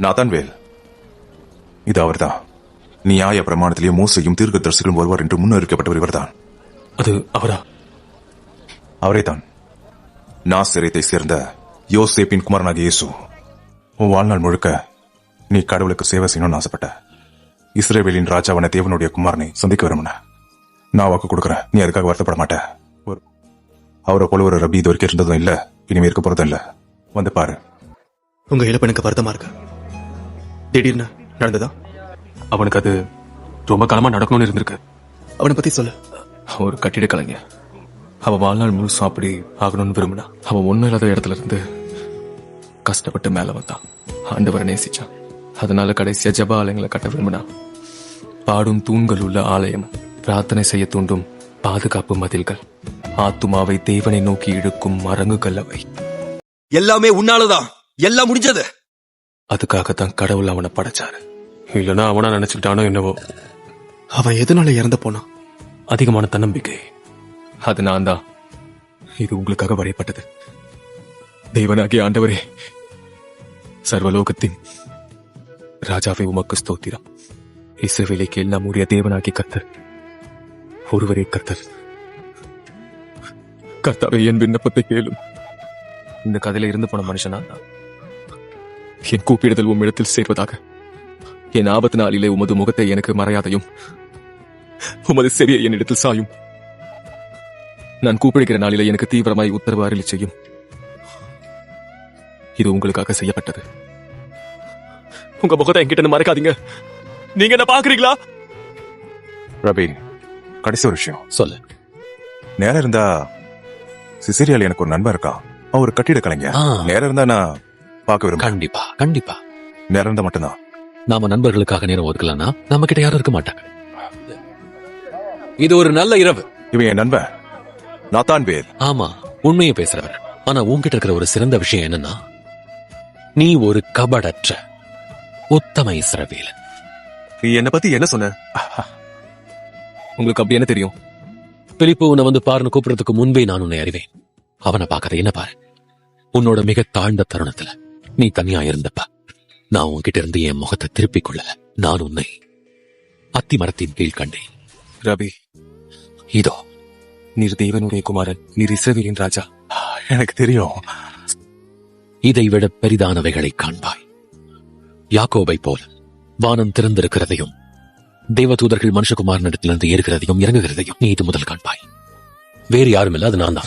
நாதான்வேல் இது அவர்தான். நியாய பிரமாணத்திலேயே மூசையும் தீர்க்கதரிசிகளும் வருவார் என்று முன்னறிக்கப்பட்டவர் இவர்தான். அது அவரா? அவரேதான் நாசிரியத்தை சேர்ந்த யோசேப்பின் குமாரனாகிய இயேசு. உன் வாழ்நாள் முழுக்க நீ கடவுளுக்கு சேவை செய்யணும்னு ஆசைப்பட்ட. இஸ்ரேவேலின் ராஜாவான தேவனுடைய குமாரனை சந்திக்க வரும்ன நான் வாக்கு கொடுக்கறேன். நீ அதுக்காக வருத்தப்பட மாட்ட. ஒரு அவரை போல ஒரு ரபி இது வரைக்கும் இருந்ததும் இல்ல. இனிமே இருக்க போறதும் இல்ல. வந்து பாரு. உங்க இழப்பு எனக்கு வருத்தமா இருக்கு. திடீர்னு நடந்ததா? அவனுக்கு அது ரொம்ப காலமா நடக்கணும்னு இருந்திருக்கு. அவனை பத்தி சொல்லு. அவன் ஒரு கட்டிட கலைஞர். அவன் வாழ்நாள் முழுசும் அப்படி ஆகணும்னு விரும்பினா அவன் ஒண்ணும் இல்லாத இடத்துல இருந்து கஷ்டப்பட்டு மேல வந்தான். ஆண்டவரை நேசிச்சான். அதனால கடைசியா ஜப ஆலயங்களை கட்ட விரும்பினான் பாடும் தூண்கள் உள்ள ஆலயம் பிரார்த்தனை செய்ய தூண்டும் பாதுகாப்பு மதில்கள் ஆத்துமாவை தேவனை நோக்கி இழுக்கும் மரங்குகள் அவை. எல்லாமே உன்னாலதான். எல்லாம் முடிஞ்சது. அதுக்காகத்தான் கடவுள் அவனை படைச்சாரு. இல்லைன்னா அவனா நினைச்சுக்கிட்டானோ என்னவோ. அவன் எதனால இறந்து போனான் அதிகமான தன்னம்பிக்கை. அது நான் தான் இது உங்களுக்காக வரையப்பட்டது. தெய்வனாகிய ஆண்டவரே சர்வலோகத்தின் ராஜாவை உமக்கு ஸ்தோத்திரம். இசைவேலைக்கு எல்லாம் உரிய தேவனாகி கர்த்தர் ஒருவரே கர்த்தர். கர்த்தாவே என் விண்ணப்பத்தை கேளும். இந்த கதையில இருந்து போன மனுஷனா. என் கூப்பிடுதல் உம்மிடத்தில் சேர்வதாக. என் ஆபத்து நாளிலே உமது முகத்தை எனக்கு மறையாதையும் உமது செவியை என்னிடத்தில் சாயும். நான் கூப்பிடுகிற நாளிலே எனக்கு தீவிரமாய் உத்தரவு அருளி செய்யும். இது உங்களுக்காக செய்யப்பட்டது. உங்க முகத்தை என்கிட்ட மறைக்காதீங்க. நீங்க என்ன பாக்குறீங்களா ரபி கடைசி ஒரு விஷயம். சொல்லு. நேரம் இருந்தா சிசிரியால எனக்கு ஒரு நண்பன் இருக்கான். அவன் ஒரு கட்டிட கலைஞர். நேரம் இருந்தா நான் பார்க்க விரும்புறேன் கண்டிப்பா கண்டிப்பா. இருந்தா மட்டும்தான். நாம நண்பர்களுக்காக நேரம் ஒதுக்கலன்னா நம்ம கிட்ட யாரும் இருக்க மாட்டாங்க. இது ஒரு நல்ல இரவு. இவன் என் நண்பன். நாத்தான் வேல். ஆமா உண்மையை பேசுறவர். ஆனா உன்கிட்ட இருக்கிற ஒரு சிறந்த விஷயம் என்னன்னா நீ ஒரு கபடற்ற உத்தம இஸ்ரவேலன். நீ என்ன பத்தி என்ன சொன்ன? உங்களுக்கு அப்படி என்ன தெரியும்? பிலிப்பு உன்னை வந்து பாருன்னு கூப்பிடுறதுக்கு முன்பே நான் உன்னை அறிவேன். அவனை பார்க்கற என்ன பாரு? உன்னோட மிக தாழ்ந்த தருணத்துல. நீ தனியா இருந்தப்ப. நான் உன்கிட்ட இருந்து என் முகத்தை திருப்பிக் கொள்ளல. நான் உன்னை அத்தி மரத்தின் கீழ் கண்டேன். ரவி. இதோ. நீர் தேவனுடைய குமாரன் நீர் இஸ்ரவேலின் ராஜா. எனக்கு தெரியும். இதை விட பெரிதானவைகளை காண்பாய். யாக்கோபை போல வானம் திறந்திருக்கிறதையும் தேவதூதர்கள் மனுஷகுமாரனிடத்திலிருந்து ஏறுகிறதையும் இறங்குகிறதையும் நீ இது முதல் காண்பாய். வேறு யாரும் இல்ல அது நான் தான்